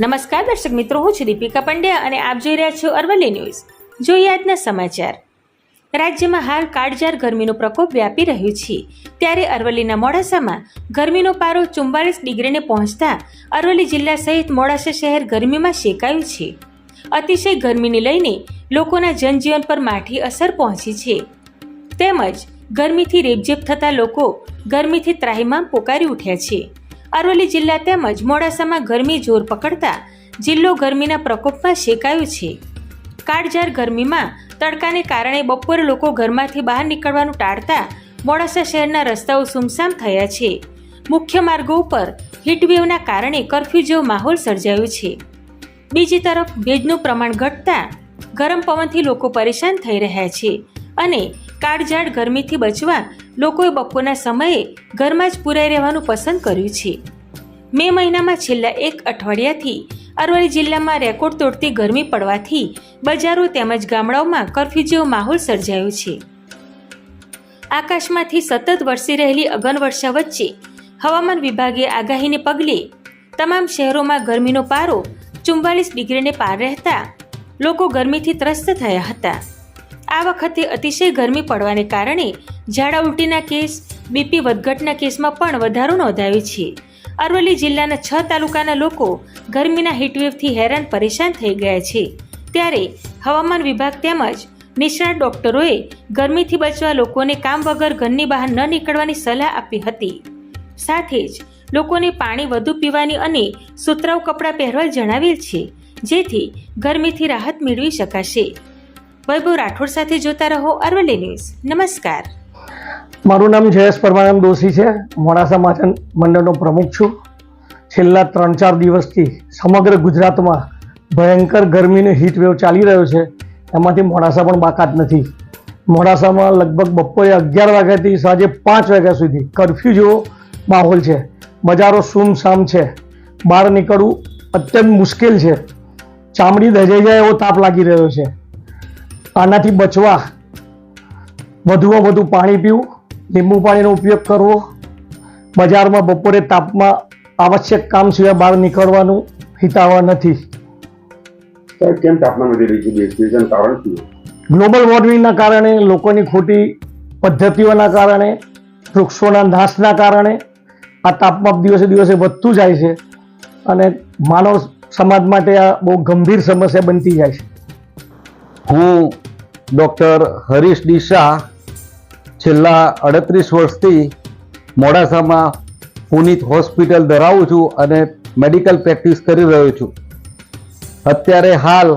નમસ્કાર, દર્શક મિત્રો, હું છું દીપિકા પંડ્યા અને આપ જોઈ રહ્યા છો અરવલ્લી ન્યૂઝ. જોઈએ આજના સમાચાર. રાજ્યમાં હાલ કાળજાર ગરમીનો પ્રકોપ વ્યાપી રહ્યો છે. ત્યારે અરવલ્લીના મોડાસામાં ગરમીનો પારો ચુમ્બાલીસ ડિગ્રીને પહોંચતા અરવલ્લી જિલ્લા સહિત મોડાસા શહેર ગરમીમાં શેકાયું છે. અતિશય ગરમીને લઈને લોકોના જનજીવન પર માઠી અસર પહોંચી છે. તેમજ ગરમીથી રેબઝેબ થતા લોકો ગરમીથી ત્રાહીમાં પોકારી ઉઠ્યા છે. અરવલ્લી જિલ્લા તેમજ મોડાસામાં ગરમી જોર પકડતા જિલ્લો ગરમીના પ્રકોપમાં શેકાયો છે. કાળઝાર ગરમીમાં તડકાને કારણે બપોરે લોકો ઘરમાંથી બહાર નીકળવાનું ટાળતા મોડાસા શહેરના રસ્તાઓ સુમસામ થયા છે. મુખ્ય માર્ગો ઉપર હીટવેવના કારણે કરફ્યુ જેવો માહોલ સર્જાયો છે. બીજી તરફ ભેજનું પ્રમાણ ઘટતા ગરમ પવનથી લોકો પરેશાન થઈ રહ્યા છે અને કાળઝાળ ગરમીથી બચવા લોકોએ બપોરના સમયે ઘરમાં જ પુરાઈ રહેવાનું પસંદ કર્યું છે. મે મહિનામાં છેલ્લા એક અઠવાડિયાથી અરવલ્લી જિલ્લામાં રેકોર્ડ તોડતી ગરમી પડવાથી બજારો તેમજ ગામડાઓમાં કરફ્યુ જેવો માહોલ સર્જાયો છે. આકાશમાંથી સતત વરસી રહેલી અગનવર્ષા વચ્ચે હવામાન વિભાગે આગાહીને પગલે તમામ શહેરોમાં ગરમીનો પારો ચુમ્બાલીસ ડિગ્રીને પાર રહેતા લોકો ગરમીથી ત્રસ્ત થયા હતા. આ વખતે અતિશય ગરમી પડવાને કારણે ઝાડા ઉલટીના કેસ, બીપી વધઘટના કેસમાં પણ વધારો નોંધાયો છે. અરવલ્લી જિલ્લાના છ તાલુકાના લોકો ગરમીના હીટવેવથી હેરાન પરેશાન થઈ ગયા છે. ત્યારે હવામાન વિભાગ તેમજ નિષ્ણાત ડોક્ટરોએ ગરમીથી બચવા લોકોને કામ વગર ઘરની બહાર ન નીકળવાની સલાહ આપી હતી. સાથે જ લોકોને પાણી વધુ પીવાની અને સુતરાઉ કપડાં પહેરવા જણાવેલ છે, જેથી ગરમીથી રાહત મેળવી શકાશે. વૈભવ રાઠોડ સાથે જોતા રહો અરવલ્લી ન્યૂઝ. નમસ્કાર. મારું નામ જયેશ પરમાનંદ દોશી છે. મોડાસા માચન મંડળનો પ્રમુખ છું. છેલ્લા ત્રણ ચાર દિવસથી સમગ્ર ગુજરાતમાં ભયંકર ગરમીનો હીટવેવ ચાલી રહ્યો છે. એમાંથી મોડાસા પણ બાકાત નથી. મોડાસામાં લગભગ બપોરે અગિયાર વાગ્યાથી સાંજે પાંચ વાગ્યા સુધી કરફ્યુ જેવો માહોલ છે. બજારો સુમસામ છે. બહાર નીકળવું અત્યંત મુશ્કેલ છે. ચામડી દજાઈ જાય એવો તાપ લાગી રહ્યો છે. આનાથી બચવા વધુમાં વધુ પાણી પીવું લીંબુ પાણીનો ઉપયોગ કરવો બજારમાં બપોરે તાપમાં આવશ્યક કામ સિવાય બહાર નીકળવાનું હિતાવહ નથી. કેમ તાપમાન વધી રહ્યું છે? કારણ શું ગ્લોબલ વોર્મિંગના કારણે લોકોની ખોટી પદ્ધતિઓના કારણે વૃક્ષોના નાશના કારણે આ તાપમાન દિવસે દિવસે વધતું જાય છે અને માનવ સમાજ માટે આ બહુ ગંભીર સમસ્યા બનતી જાય છે. હું ડૉક્ટર હરીશ ડી શાહ છેલ્લા અડત્રીસ વર્ષથી મોડાસામાં પુનિત હોસ્પિટલ ધરાવું છું અને મેડિકલ પ્રેક્ટિસ કરી રહ્યો છું. અત્યારે હાલ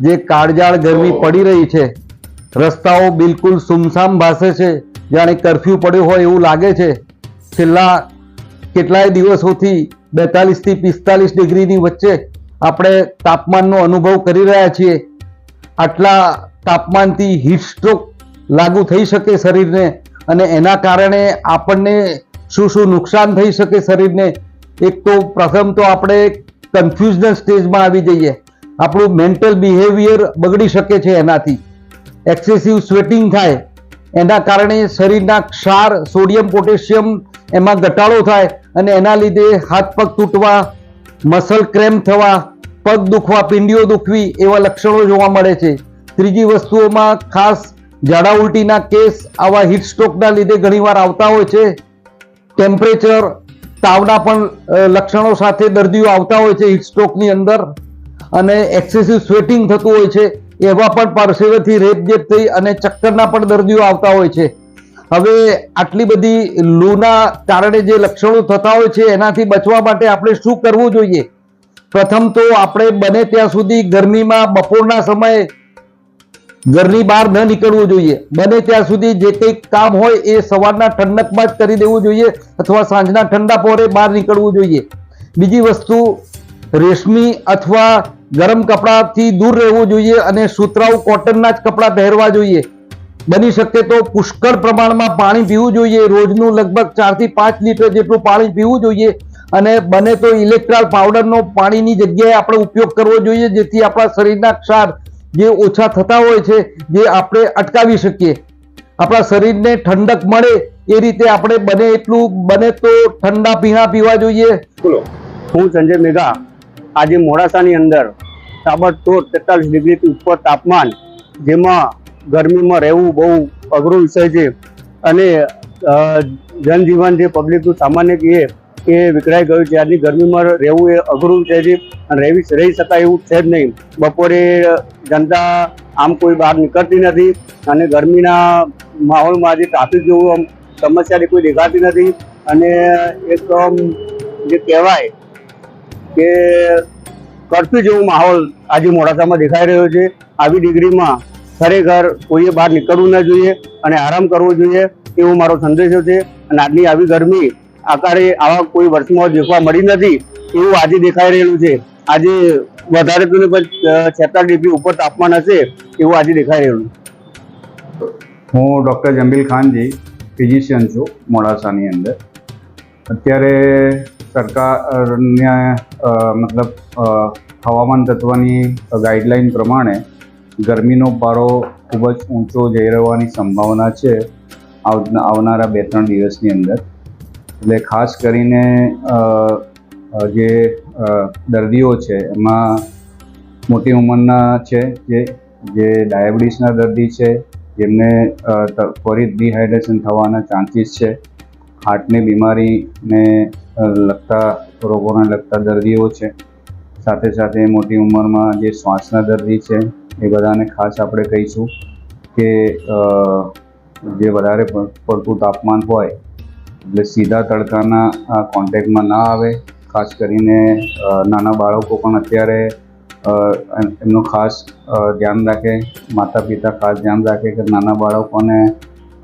જે કાળજાળ ગરમી પડી રહી છે રસ્તાઓ બિલકુલ સુમસામ ભાસે છે જાણે કરફ્યુ પડ્યો હોય એવું લાગે છે. છેલ્લા કેટલાય દિવસોથી બેતાલીસથી પિસ્તાલીસ ડિગ્રીની વચ્ચે આપણે તાપમાનનો અનુભવ કરી રહ્યા છીએ. આટલા તાપમાનથી હીટ સ્ટ્રોક લાગુ થઈ શકે શરીરને અને એના કારણે આપણને શું શું નુકસાન થઈ શકે શરીરને? એક તો પ્રથમ તો આપણે કન્ફ્યુઝન સ્ટેજમાં આવી જઈએ. આપણું મેન્ટલ બિહેવિયર બગડી શકે છે એનાથી. એક્સેસિવ સ્વેટિંગ થાય. એના કારણે શરીરના ક્ષાર સોડિયમ પોટેશિયમ એમાં ઘટાડો થાય અને એના લીધે હાથ પગ તૂટવા મસલ ક્રેમ્પ થવા, પગ દુખવા, પિંડીઓ દુખવી એવા લક્ષણો જોવા મળે છે. ત્રીજી વસ્તુઓમાં ખાસ ઝાડા ઉલટીના કેસ આવા હીટ સ્ટ્રોકના લીધે ઘણીવાર આવતા હોય છે. ટેમ્પરેચર તાવના પણ લક્ષણો સાથે દર્દીઓ આવતા હોય છે હીટ અંદર. અને એક્સેસિવ સ્વેટિંગ થતું હોય છે, એવા પણ પરસેવેથી રેપજેપ થઈ અને ચક્કરના પણ દર્દીઓ આવતા હોય છે. હવે આટલી બધી લૂના કારણે જે લક્ષણો થતા હોય છે, એનાથી બચવા માટે આપણે શું કરવું જોઈએ? પ્રથમ તો આપણે બને ત્યાં સુધી ગરમીમાં બપોરના સમયે ઘરની બહાર ન નીકળવું જોઈએ. બને ત્યાં સુધી જે કંઈ કામ હોય એ સવારના ઠંડકમાં જ કરી દેવું જોઈએ અથવા સાંજના ઠંડા પહોરે બહાર નીકળવું જોઈએ. બીજી વસ્તુ, રેશમી અથવા ગરમ કપડાથી દૂર રહેવું જોઈએ અને સુતરાઉ કોટનના જ કપડાં પહેરવા જોઈએ. બની શકે તો પુષ્કળ પ્રમાણમાં પાણી પીવું જોઈએ. રોજનું લગભગ ચારથી પાંચ લીટર જેટલું પાણી પીવું જોઈએ અને બને તો ઇલેક્ટ્રોલ પાવડરનો પાણીની જગ્યાએ આપણે ઉપયોગ કરવો જોઈએ જેથી આપણા શરીરના ક્ષાર જે ઓછા થતા હોય છે જે આપણે અટકાવી શકીએ. આપણા શરીરને ઠંડક મળે એ રીતે આપણે બને એટલું બને તો ઠંડા પીણા પીવા જોઈએ. બોલો. હું સંજય મેઘા. આજે મોડાસાની અંદર તાબડતોડ તેતાલીસ ડિગ્રીથી ઉપર તાપમાન જેમાં ગરમીમાં રહેવું બહુ અઘરો વિષય છે. અને જનજીવન જે પબ્લિકનું સામાન્ય કહીએ એ વિકરાઈ ગયું છે. આજની ગરમીમાં રહેવું એ અઘરું છે અને રહેવી રહી શકાય એવું છે જ નહીં. બપોરે જનતા આમ કોઈ બહાર નીકળતી નથી અને ગરમીના માહોલમાં આજે ટ્રાફિક જેવું આમ સમસ્યાની કોઈ દેખાતી નથી. અને એક જે કહેવાય કે કરફ્યુ જેવો માહોલ આજે મોડાસામાં દેખાઈ રહ્યો છે. આવી ડિગ્રીમાં ખરેખર કોઈએ બહાર નીકળવું ન જોઈએ અને આરામ કરવો જોઈએ એવો મારો સંદેશો છે. અને આજની આવી ગરમી આકારે આવા કોઈ વર્ષમાં દેખવા મળી નથી એવું આજે દેખાઈ રહેલું છે. આજે વધારે તો છેતાલીસ ડિગ્રી ઉપર તાપમાન હશે એવું આજે દેખાઈ રહેલું હું ડૉક્ટર જમીલ ખાનજી, ફિઝિશિયન છું મોડાસાની અંદર. અત્યારે સરકારને મતલબ હવામાન તત્વની ગાઈડલાઈન પ્રમાણે ગરમીનો પારો ખૂબ જ ઊંચો જઈ રહેવાની સંભાવના છે. આવનારા બે ત્રણ દિવસની અંદર. એટલે ખાસ કરીને જે દર્દીઓ છે, એમાં મોટી ઉંમરના છે, જે જે ડાયાબિટીસના દર્દી છે, જેમને ત્વરિત ડિહાઇડ્રેશન થવાના ચાન્સીસ છે. હાર્ટની બીમારીને લગતા રોગોને લગતા દર્દીઓ છે. સાથે સાથે મોટી ઉંમરમાં જે શ્વાસના દર્દી છે, એ બધાને ખાસ આપણે કહીશું કે જે વધારે પડતું તાપમાન હોય એટલે સીધા તડકાના કોન્ટેક્ટમાં ના આવે. ખાસ કરીને નાના બાળકો પણ અત્યારે એમનું ખાસ ધ્યાન રાખે માતા પિતા ખાસ ધ્યાન રાખે કે નાના બાળકોને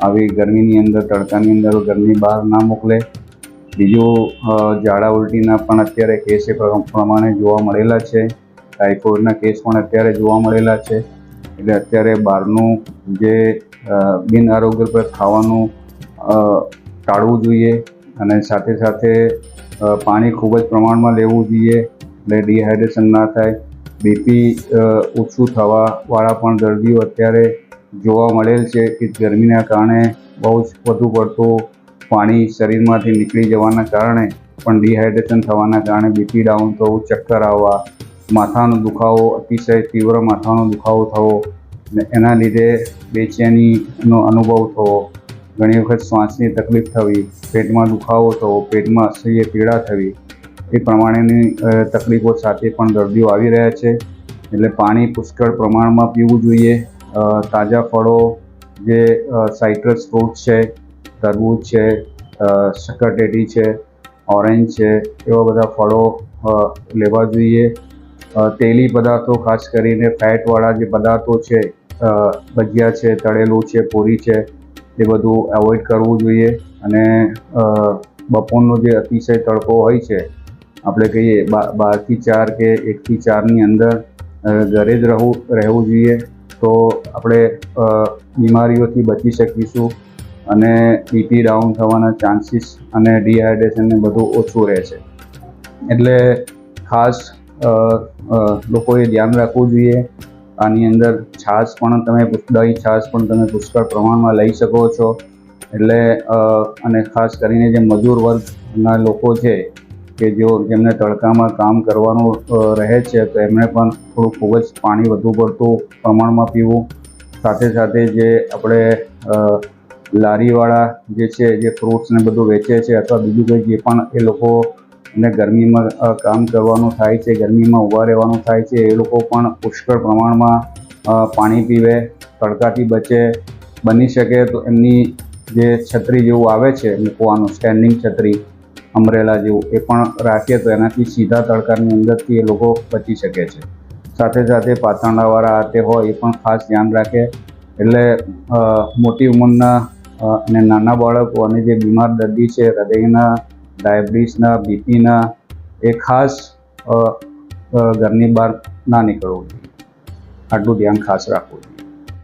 આવી ગરમીની અંદર, તડકાની અંદર ઘરની બહાર ના મોકલે. બીજું ઝાડા ઉલટીના પણ અત્યારે કેસ એ પ્રમાણે જોવા મળેલા છે. ટાઇફોઇડના કેસ પણ અત્યારે જોવા મળેલા છે. એટલે અત્યારે બહારનું જે બિન આરોગ્યપ્રદ ખાવાનું ટાળવું જોઈએ અને સાથે સાથે પાણી ખૂબ જ પ્રમાણમાં લેવું જોઈએ એટલે ડિહાઇડ્રેશન ના થાય. બીપી ઓછું થવાવાળા પણ દર્દીઓ અત્યારે જોવા મળેલ છે કે ગરમીના કારણે બહુ જ વધુ પડતું પાણી શરીરમાંથી નીકળી જવાના કારણે પણ ડિહાઇડ્રેશન થવાના કારણે બીપી ડાઉન થવું, ચક્કર આવવા, માથાનો દુખાવો, અતિશય તીવ્ર માથાનો દુખાવો થવો ને એના લીધે બેચેનીનો અનુભવ થવો ઘણી વખત શ્વાસની તકલીફ થવી, પેટમાં દુખાવો થવો, પેટમાં અસહ્ય પીડા થવી, એ પ્રમાણેની તકલીફો સાથે પણ દર્દીઓ આવી રહ્યા છે. એટલે પાણી પુષ્કળ પ્રમાણમાં પીવું જોઈએ. તાજા ફળો, જે સાઇટ્રસ ફ્રૂટ છે, તરબૂચ છે શક્કરટેટી છે, ઓરેન્જ છે, એવા બધા ફળો લેવા જોઈએ. તેલી પદાર્થો ખાસ કરીને ફેટવાળા જે પદાર્થો છે ભજીયા છે, તળેલું છે, પૂરી છે એ બધું એવોઇડ કરવું જોઈએ અને બપોરનો જે અતિશય તડકો હોય છે, આપણે કહીએ બારથી ચાર કે એકથી ચારની અંદર ઘરે જ રહેવું રહેવું જોઈએ, તો આપણે બીમારીઓથી બચી શકીશું અને બીપી ડાઉન થવાના ચાન્સીસ અને ડિહાઇડ્રેશન ને બધું ઓછું રહે છે. એટલે ખાસ લોકોએ ધ્યાન રાખવું જોઈએ આની અંદર છાશ પણ તમે દહીં છાશ પણ તમે પુષ્કળ પ્રમાણમાં લઈ શકો છો. એટલે અને ખાસ કરીને જે મજૂર વર્ગના લોકો છે, કે જો જેમને તડકામાં કામ કરવાનું રહે છે, તો એમણે પણ થોડું ખૂબ જ પાણી વધુ પડતું પ્રમાણમાં પીવું. સાથે સાથે જે આપણે લારીવાળા જે છે, જે ફ્રૂટ્સ ને બધું વેચે છે, અથવા બીજું કંઈ જે પણ એ લોકો ને ગરમીમાં કામ કરવાનું થાય છે, ગરમીમાં ઊભા રહેવાનું થાય છે, એ લોકો પણ પુષ્કળ પ્રમાણમાં પાણી પીવે, તડકાથી બચે, બની શકે તો એમની જે છત્રી જેવું આવે છે, મૂકવાનું સ્ટેન્ડિંગ છત્રી અમરેલા જેવું, એ પણ રાખે તો એનાથી સીધા તડકાની અંદરથી એ લોકો બચી શકે છે. સાથે સાથે પાતરણાવાળા હાથે હોય એ પણ ખાસ ધ્યાન રાખે, એટલે મોટી ઉંમરના અને નાના બાળકો અને જે બીમાર દર્દી છે, હૃદયના ડાયાબિટીસના બીપીના એ ખાસ ઘરની બહાર ના નીકળવું જોઈએ. આટલું ધ્યાન ખાસ રાખવું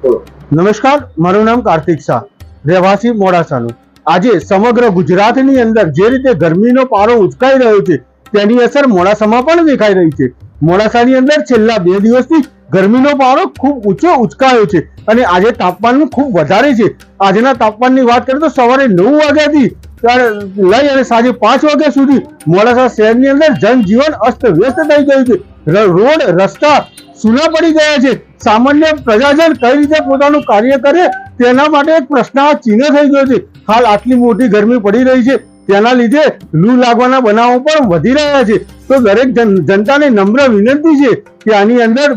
જોઈએ. નમસ્કાર મારું નામ કાર્તિક શાહ રહેવાસી મોડાસાનું આજે સમગ્ર ગુજરાતની અંદર જે રીતે ગરમીનો પારો ઉચકાઈ રહ્યો છે તેની અસર મોડાસામાં પણ દેખાઈ રહી છે. મોડાસાની અંદર છેલ્લા બે દિવસથી ગરમીનો પારો ખૂબ ઊંચો ઉચકાયો છે અને આજે તાપમાન ખૂબ વધારે છે. આજના તાપમાનની વાત કરીએ તો સવારે નવ વાગ્યાથી ત્યારે લઈ અને સાંજે પાંચ વાગ્યા સુધી મોડાસા શહેરની અંદર જનજીવન અસ્ત વ્યસ્ત થઈ ગયું છે. રોડ, રસ્તા સુના પડી ગયા છે. સામાન્ય પ્રજાજન કઈ રીતે પોતાનું કાર્ય કરે તેના માટે એક પ્રશ્નાર્થ ચિહ્ન થઈ ગયો છે. હાલ આટલી મોટી ગરમી પડી રહી છે. તેના લીધે લૂ લાગવાના બનાવો પણ વધી રહ્યા છે. તો દરેક જન- જનતાને નમ્ર વિનંતી છે કે આની અંદર